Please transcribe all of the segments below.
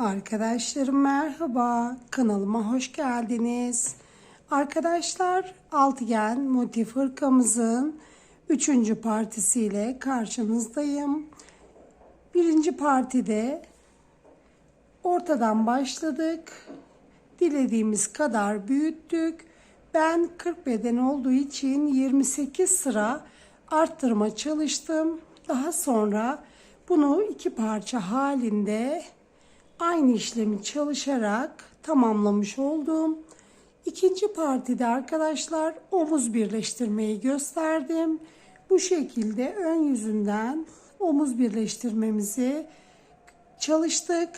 Arkadaşlarım merhaba. Kanalıma hoş geldiniz. Arkadaşlar altıgen motif hırkamızın 3. partisiyle karşınızdayım. Birinci partide ortadan başladık. Dilediğimiz kadar büyüttük. Ben 40 beden olduğu için 28 sıra arttırma çalıştım. Daha sonra bunu iki parça halinde aynı işlemi çalışarak tamamlamış oldum. İkinci partide arkadaşlar omuz birleştirmeyi gösterdim. Bu şekilde ön yüzünden omuz birleştirmemizi çalıştık.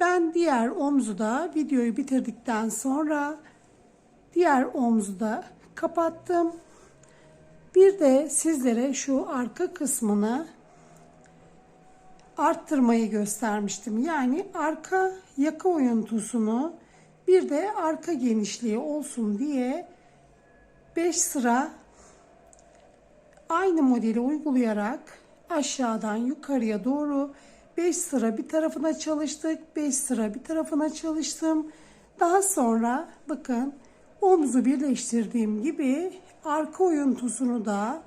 Ben diğer omzu da videoyu bitirdikten sonra diğer omzu da kapattım. Bir de sizlere şu arka kısmını arttırmayı göstermiştim. Yani arka yaka oyuntusunu bir de arka genişliği olsun diye 5 sıra aynı modeli uygulayarak aşağıdan yukarıya doğru 5 sıra bir tarafına çalıştık. 5 sıra bir tarafına çalıştım. Daha sonra bakın omzu birleştirdiğim gibi arka oyuntusunu da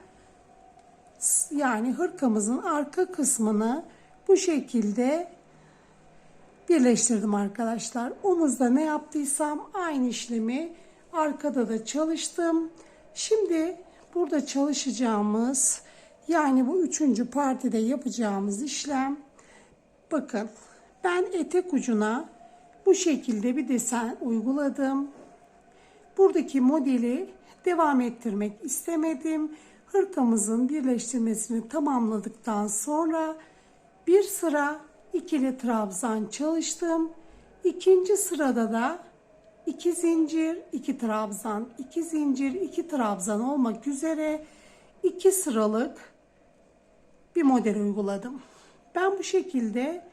yani hırkamızın arka kısmını bu şekilde birleştirdim arkadaşlar. Omuzda ne yaptıysam aynı işlemi arkada da çalıştım. Şimdi burada çalışacağımız yani bu üçüncü partide yapacağımız işlem bakın ben etek ucuna bu şekilde bir desen uyguladım. Buradaki modeli devam ettirmek istemedim. Hırkamızın birleştirmesini tamamladıktan sonra bir sıra ikili trabzan çalıştım. İkinci sırada da iki zincir, iki trabzan, iki zincir, iki trabzan olmak üzere iki sıralık bir model uyguladım. Ben bu şekilde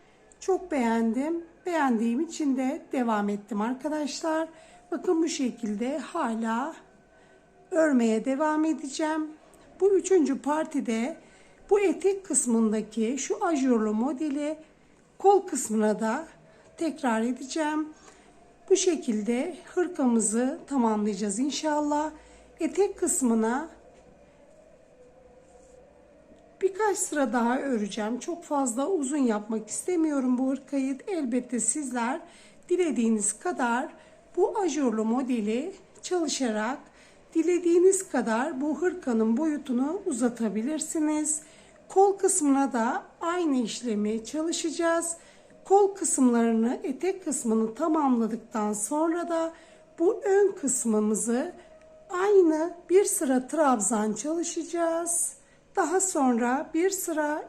çok beğendim. Beğendiğim için de devam ettim arkadaşlar. Bakın bu şekilde hala örmeye devam edeceğim. Bu üçüncü partide bu etek kısmındaki şu ajurlu modeli kol kısmına da tekrar edeceğim. Bu şekilde hırkamızı tamamlayacağız inşallah. Etek kısmına birkaç sıra daha öreceğim. Çok fazla uzun yapmak istemiyorum bu hırkayı. Elbette sizler dilediğiniz kadar bu ajurlu modeli çalışarak dilediğiniz kadar bu hırkanın boyutunu uzatabilirsiniz. Kol kısmına da aynı işlemi çalışacağız. Kol kısımlarını, etek kısmını tamamladıktan sonra da bu ön kısmımızı aynı bir sıra trabzan çalışacağız. Daha sonra bir sıra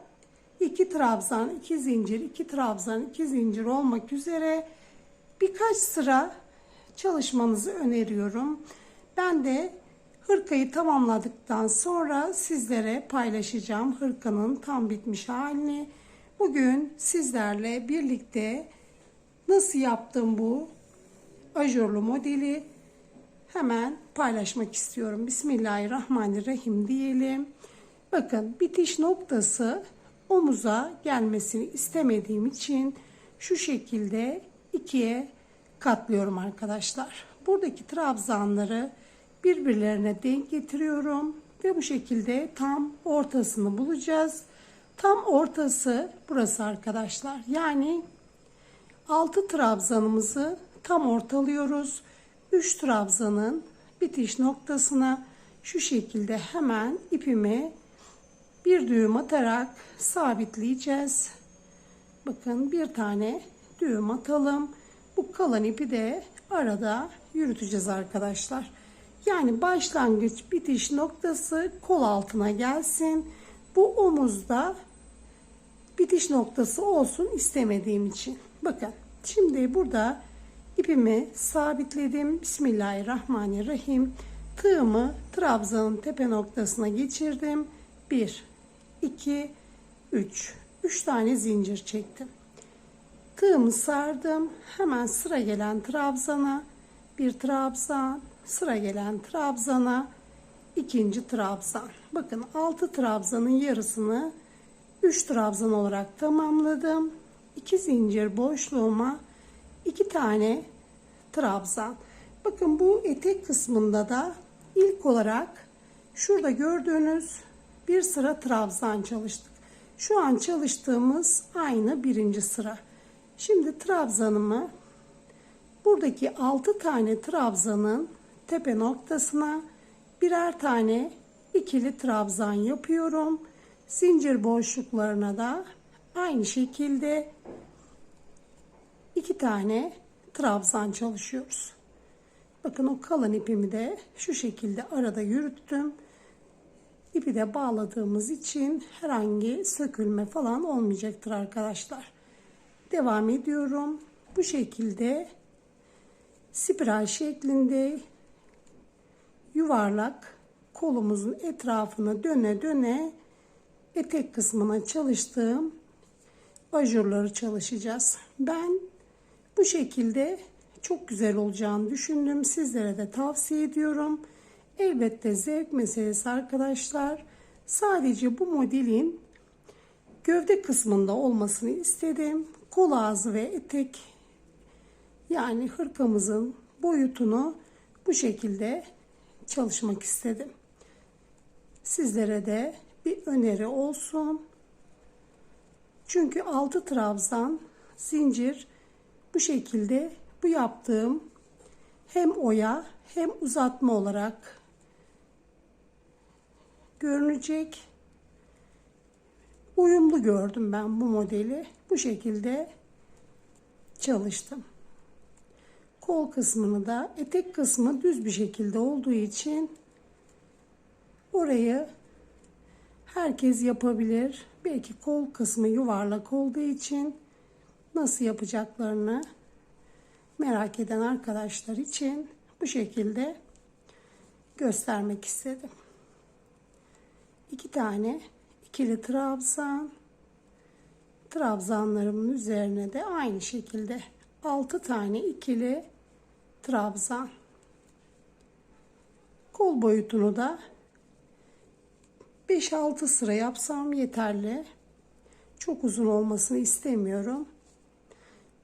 iki trabzan, iki zincir, iki trabzan, iki zincir olmak üzere birkaç sıra çalışmanızı öneriyorum. Ben de hırkayı tamamladıktan sonra sizlere paylaşacağım hırkanın tam bitmiş halini. Bugün sizlerle birlikte nasıl yaptım bu ajurlu modeli hemen paylaşmak istiyorum. Bismillahirrahmanirrahim diyelim. Bakın bitiş noktası omuza gelmesini istemediğim için şu şekilde ikiye katlıyorum arkadaşlar. Buradaki trabzanları birbirlerine denk getiriyorum ve bu şekilde tam ortasını bulacağız. Tam ortası burası arkadaşlar. Yani 6 trabzanımızı tam ortalıyoruz. 3 trabzanın bitiş noktasına şu şekilde hemen ipimi bir düğüm atarak sabitleyeceğiz. Bakın bir tane düğüm atalım. Bu kalan ipi de arada yürüteceğiz arkadaşlar. Yani başlangıç bitiş noktası kol altına gelsin. Bu omuzda bitiş noktası olsun istemediğim için. Bakın şimdi burada ipimi sabitledim. Bismillahirrahmanirrahim. Tığımı trabzanın tepe noktasına geçirdim. 1, 2, 3. 3 tane zincir çektim. Tığımı sardım. Hemen sıra gelen trabzana bir trabzan, sıra gelen trabzana ikinci trabzan. Bakın 6 trabzanın yarısını 3 trabzan olarak tamamladım. 2 zincir boşluğuma 2 tane trabzan. Bakın bu etek kısmında da ilk olarak şurada gördüğünüz bir sıra trabzan çalıştık. Şu an çalıştığımız aynı birinci sıra. Şimdi trabzanımı buradaki 6 tane trabzanın tepe noktasına birer tane ikili trabzan yapıyorum. Zincir boşluklarına da aynı şekilde iki tane trabzan çalışıyoruz. Bakın o kalan ipimi de şu şekilde arada yürüttüm. İpi de bağladığımız için herhangi sökülme falan olmayacaktır arkadaşlar. Devam ediyorum. Bu şekilde spiral şeklinde yuvarlak kolumuzun etrafına döne döne etek kısmına çalıştığım bajurları çalışacağız. Ben bu şekilde çok güzel olacağını düşündüm. Sizlere de tavsiye ediyorum. Elbette zevk meselesi arkadaşlar. Sadece bu modelin gövde kısmında olmasını istedim. Kol ağzı ve etek yani hırkamızın boyutunu bu şekilde çalışmak istedim. Sizlere de bir öneri olsun. Çünkü altı trabzan zincir bu şekilde bu yaptığım hem oya hem uzatma olarak görünecek. Uyumlu gördüm ben bu modeli. Bu şekilde çalıştım. Kol kısmını da etek kısmı düz bir şekilde olduğu için orayı herkes yapabilir. Belki kol kısmı yuvarlak olduğu için nasıl yapacaklarını merak eden arkadaşlar için bu şekilde göstermek istedim. İki tane ikili trabzan trabzanlarımın üzerine de aynı şekilde 6 tane ikili trabzan kol boyutunu da 5-6 sıra yapsam yeterli. Çok uzun olmasını istemiyorum.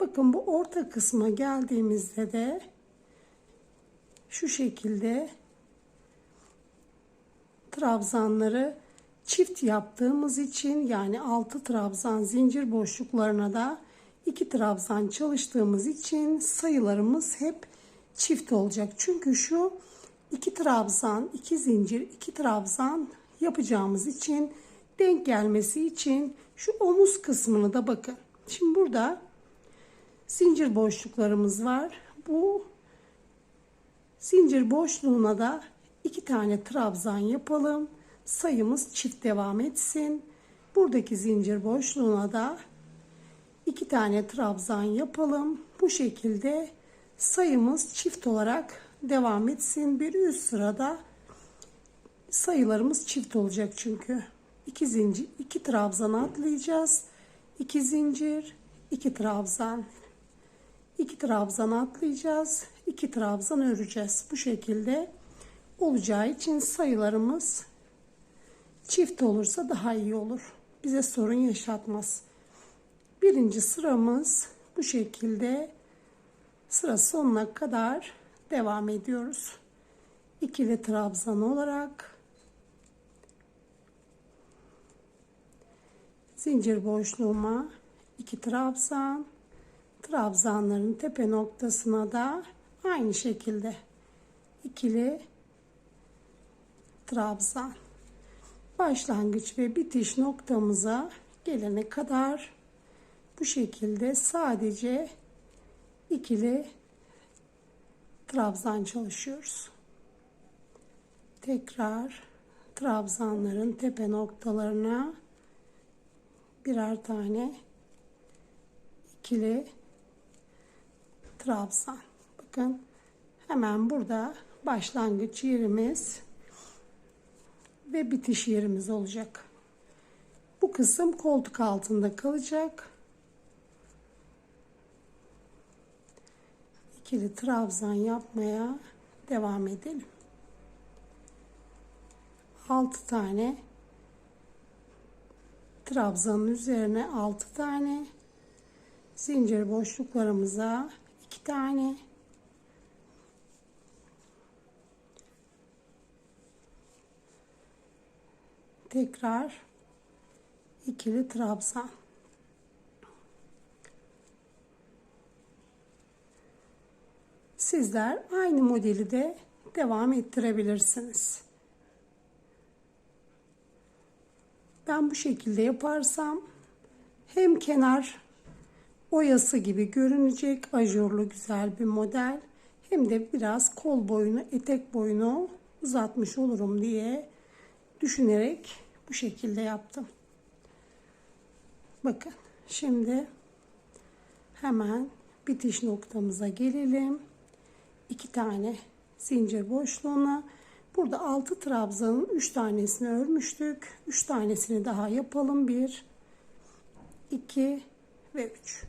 Bakın bu orta kısma geldiğimizde de şu şekilde trabzanları çift yaptığımız için yani 6 trabzan zincir boşluklarına da 2 trabzan çalıştığımız için sayılarımız hep çift olacak. Çünkü şu 2 trabzan, 2 zincir, 2 trabzan yapacağımız için denk gelmesi için şu omuz kısmını da bakın. Şimdi burada zincir boşluklarımız var. Bu zincir boşluğuna da iki tane trabzan yapalım. Sayımız çift devam etsin. Buradaki zincir boşluğuna da iki tane trabzan yapalım. Bu şekilde sayımız çift olarak devam etsin. Bir üst sırada sayılarımız çift olacak çünkü. iki zincir, iki trabzan atlayacağız. iki zincir, iki trabzan. iki trabzan atlayacağız. iki trabzan öreceğiz. Bu şekilde olacağı için sayılarımız çift olursa daha iyi olur. Bize sorun yaşatmaz. Birinci sıramız bu şekilde sıra sonuna kadar devam ediyoruz. İkili trabzan olarak zincir boşluğuma iki trabzan trabzanların tepe noktasına da aynı şekilde ikili trabzan başlangıç ve bitiş noktamıza gelene kadar bu şekilde sadece ikili trabzan çalışıyoruz. Tekrar trabzanların tepe noktalarına birer tane ikili trabzan. Bakın hemen burada başlangıç yerimiz ve bitiş yerimiz olacak. Bu kısım koltuk altında kalacak. İkili trabzan yapmaya devam edelim. 6 tane trabzanın üzerine 6 tane zincir boşluklarımıza iki tane tekrar ikili trabzan sizler aynı modeli de devam ettirebilirsiniz. Ben bu şekilde yaparsam hem kenar oyası gibi görünecek ajurlu güzel bir model hem de biraz kol boyunu etek boyunu uzatmış olurum diye düşünerek bu şekilde yaptım. Bakın şimdi hemen bitiş noktamıza gelelim. İki tane zincir boşluğuna burada altı trabzanın üç tanesini örmüştük. Üç tanesini daha yapalım. Bir, iki ve üç.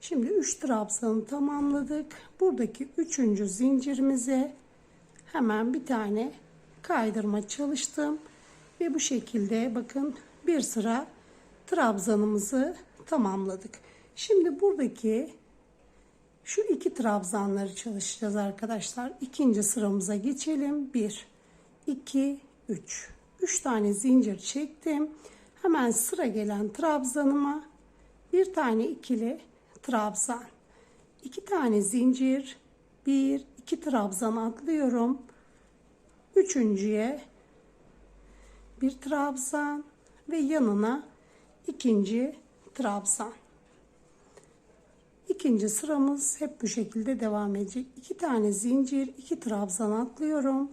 Şimdi üç trabzanı tamamladık. Buradaki üçüncü zincirimize hemen bir tane kaydırma çalıştım. Ve bu şekilde bakın bir sıra trabzanımızı tamamladık. Şimdi buradaki şu iki trabzanları çalışacağız arkadaşlar. İkinci sıramıza geçelim. 1, 2, 3. 3 tane zincir çektim. Hemen sıra gelen trabzanıma bir tane ikili trabzan. 2 tane zincir. 1, 2 trabzan atlıyorum. Üçüncüye bir trabzan ve yanına ikinci trabzan. İkinci sıramız hep bu şekilde devam edecek. İki tane zincir, iki trabzan atlıyorum.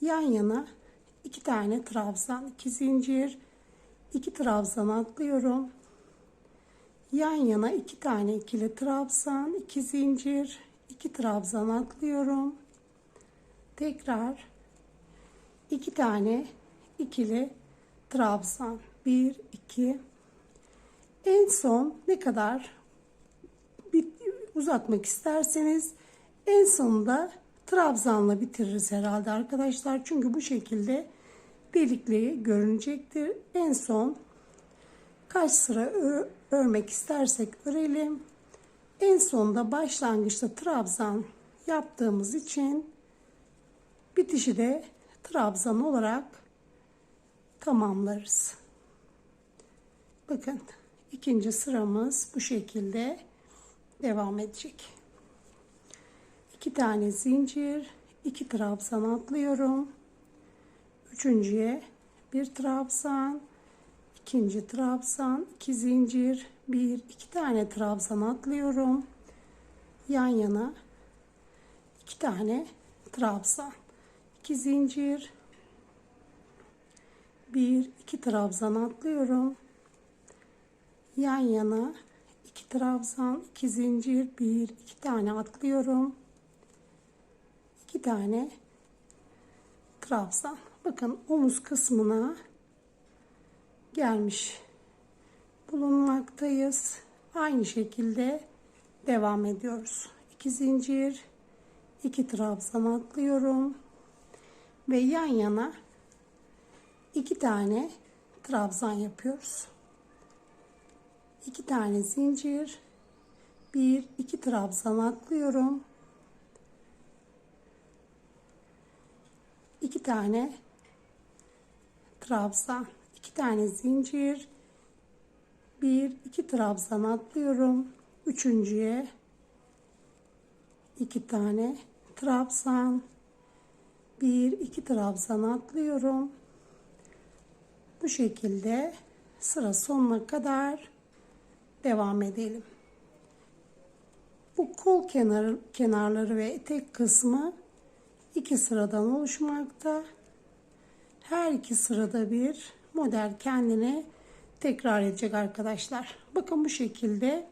Yan yana iki tane trabzan, iki zincir, iki trabzan atlıyorum. Yan yana iki tane ikili trabzan, iki zincir, iki trabzan atlıyorum. Tekrar iki tane ikili trabzan. Bir, iki. En son ne kadar uzatmak isterseniz en sonunda trabzanla bitiririz herhalde arkadaşlar. Çünkü bu şekilde delikliği görünecektir. En son kaç sıra örmek istersek örelim. En sonunda başlangıçta trabzan yaptığımız için bitişi de trabzan olarak tamamlarız. Bakın ikinci sıramız bu şekilde devam edecek. İki tane zincir, iki trabzan atlıyorum. Üçüncüye bir trabzan, ikinci trabzan, iki zincir, bir, iki tane trabzan atlıyorum. Yan yana iki tane trabzan, iki zincir, bir, iki trabzan atlıyorum. Yan yana iki trabzan, iki zincir, bir, iki tane atlıyorum. iki tane trabzan. Bakın omuz kısmına gelmiş bulunmaktayız. Aynı şekilde devam ediyoruz. İki zincir, iki trabzan atlıyorum ve yan yana iki tane trabzan yapıyoruz. 2 tane zincir, bir iki trabzan atlıyorum. 2 tane trabzan, 2 tane zincir, bir iki trabzan atlıyorum. Üçüncüye iki tane trabzan, bir iki trabzan atlıyorum. Bu şekilde sıra sonuna kadar devam edelim. Bu kol kenar, kenarları ve etek kısmı iki sıradan oluşmakta. Her iki sırada bir model kendine tekrar edecek arkadaşlar. Bakın bu şekilde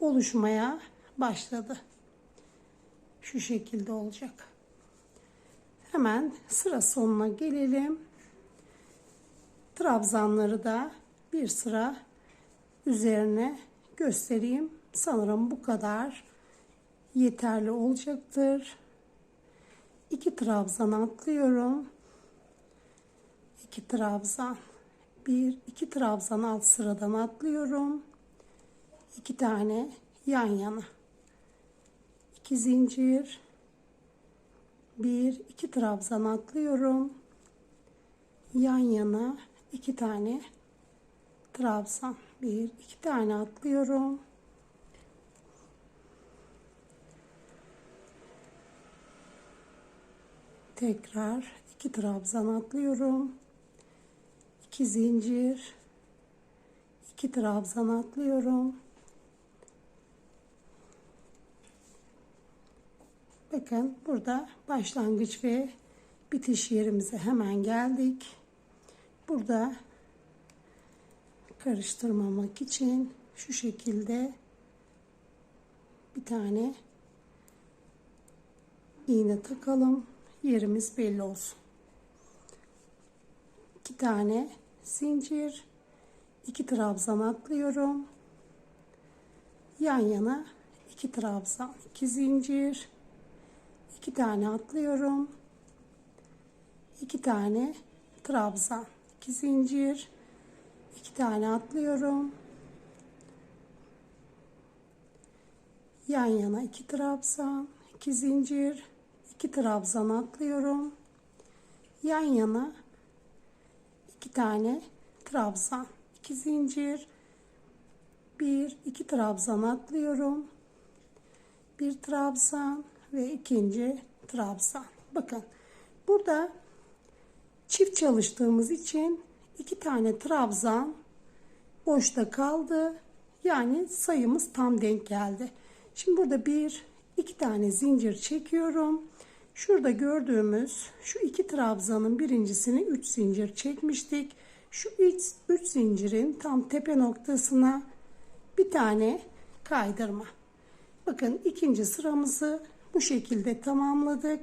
oluşmaya başladı. Şu şekilde olacak. Hemen sıra sonuna gelelim. Trabzanları da bir sıra üzerine göstereyim. Sanırım bu kadar yeterli olacaktır. İki trabzan atlıyorum. İki trabzan. Bir, iki trabzan alt sıradan atlıyorum. iki tane yan yana. iki zincir. Bir, iki trabzan atlıyorum. Yan yana iki tane trabzan. Bir, iki tane atlıyorum. Tekrar iki trabzan atlıyorum. iki zincir. iki trabzan atlıyorum. Bakın burada başlangıç ve bitiş yerimize hemen geldik. Burada karıştırmamak için şu şekilde bir tane iğne takalım. Yerimiz belli olsun. İki tane zincir, iki trabzan atlıyorum. Yan yana iki trabzan, iki zincir, iki tane atlıyorum. iki tane trabzan, iki zincir, iki tane atlıyorum. Yan yana iki trabzan, iki zincir, iki trabzan atlıyorum. Yan yana iki tane trabzan, iki zincir, bir iki trabzan atlıyorum. Bir trabzan ve ikinci trabzan. Bakın burada çift çalıştığımız için iki tane trabzan boşta kaldı. Yani sayımız tam denk geldi. Şimdi burada bir iki tane zincir çekiyorum. Şurada gördüğümüz şu iki trabzanın birincisini 3 zincir çekmiştik. Şu 3 zincirin tam tepe noktasına bir tane kaydırma. Bakın ikinci sıramızı bu şekilde tamamladık.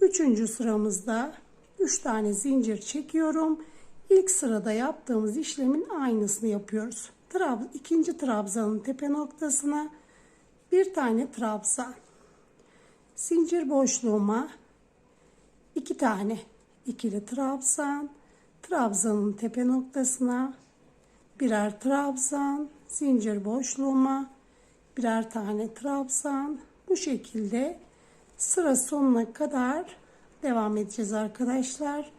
Üçüncü sıramızda 3 tane zincir çekiyorum. İlk sırada yaptığımız işlemin aynısını yapıyoruz. Trab ikinci trabzanın tepe noktasına bir tane trabzan zincir boşluğuma iki tane ikili trabzan trabzanın tepe noktasına birer trabzan zincir boşluğuma birer tane trabzan bu şekilde sıra sonuna kadar devam edeceğiz arkadaşlar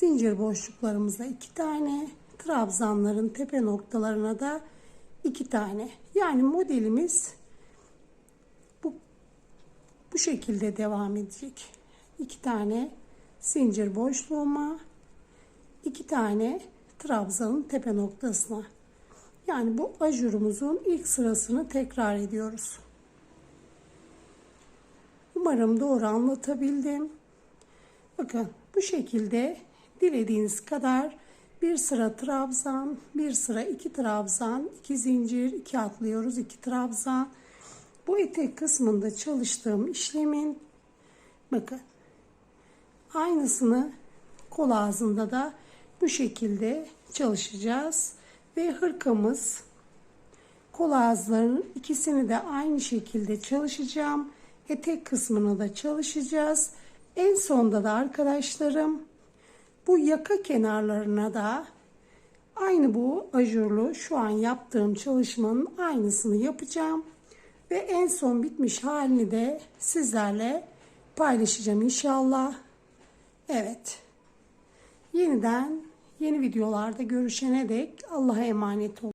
zincir boşluklarımızda iki tane trabzanların tepe noktalarına da iki tane yani modelimiz bu şekilde devam edecek. İki tane zincir boşluğuma, iki tane trabzanın tepe noktasına. Yani bu ajurumuzun ilk sırasını tekrar ediyoruz. Umarım doğru anlatabildim. Bakın bu şekilde dilediğiniz kadar bir sıra trabzan, bir sıra iki trabzan, iki zincir, iki atlıyoruz, iki trabzan, bu etek kısmında çalıştığım işlemin bakın aynısını kol ağzında da bu şekilde çalışacağız. Ve hırkamız kol ağızlarının ikisini de aynı şekilde çalışacağım. Etek kısmını da çalışacağız. En sonda da arkadaşlarım bu yaka kenarlarına da aynı bu ajurlu şu an yaptığım çalışmanın aynısını yapacağım. Ve en son bitmiş halini de sizlerle paylaşacağım inşallah. Evet. Yeniden yeni videolarda görüşene dek Allah'a emanet olun.